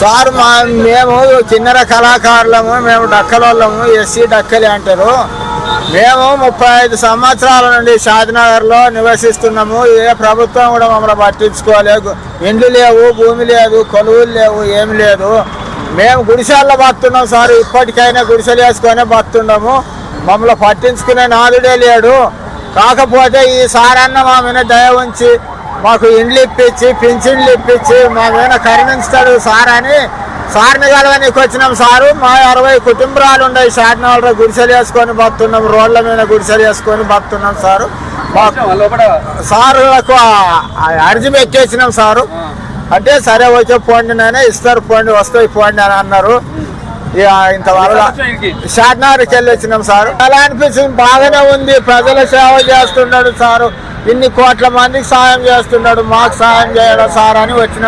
Sir మా మేము చిన్నర కళాకారులము మేము డక్కలోళ్ళము ఎస్సీ డక్కలి అంటారు. మేము ముప్పై ఐదు సంవత్సరాల నుండి షాద్నగర్లో నివసిస్తున్నాము. ఏ ప్రభుత్వం కూడా మమ్మల్ని పట్టించుకోలేదు. ఇండ్లు లేవు భూమి లేదు కొలువులు లేవు ఏమి లేదు. మేము గుడిసెల్లో బతున్నాం సార్. ఇప్పటికైనా గుడిసెలు వేసుకొని బతున్నాము. మమ్మల్ని పట్టించుకునే నాదుడే లేడు. కాకపోతే ఈ సారన్న మా మీద దయ ఉంచి మాకు ఇండ్లు ఇప్పించి పింఛన్లు ఇప్పించి మా మీద కరుణించుతాడు సార్ అని సార్ని కలవనీకి వచ్చినాం సారు. మా అరవై కుటుంబాలు ఉన్నాయి షాట్నాలు గుడిసెలు వేసుకొని బతున్నాం రోడ్ల మీద గుడిసెలు వేసుకొని బతున్నాం సారు. సారులకు అర్జీ పెట్టేసినాం సారు. అంటే సరే వచ్చే పోండి నాయన ఇస్తారు పోండి వస్తాయి పోండి అని అన్నారు. ఇక ఇంతవరకు షాట్నగర్కి వెళ్ళి వచ్చినాం సార్. అలా అనిపించింది బాగానే ఉంది ప్రజల సేవ చేస్తున్నాడు సారు. ఇన్ని కోట్ల మందికి సాయం చేస్తున్నాడు మాకు సాయం చేయడం సార్ అని వచ్చిన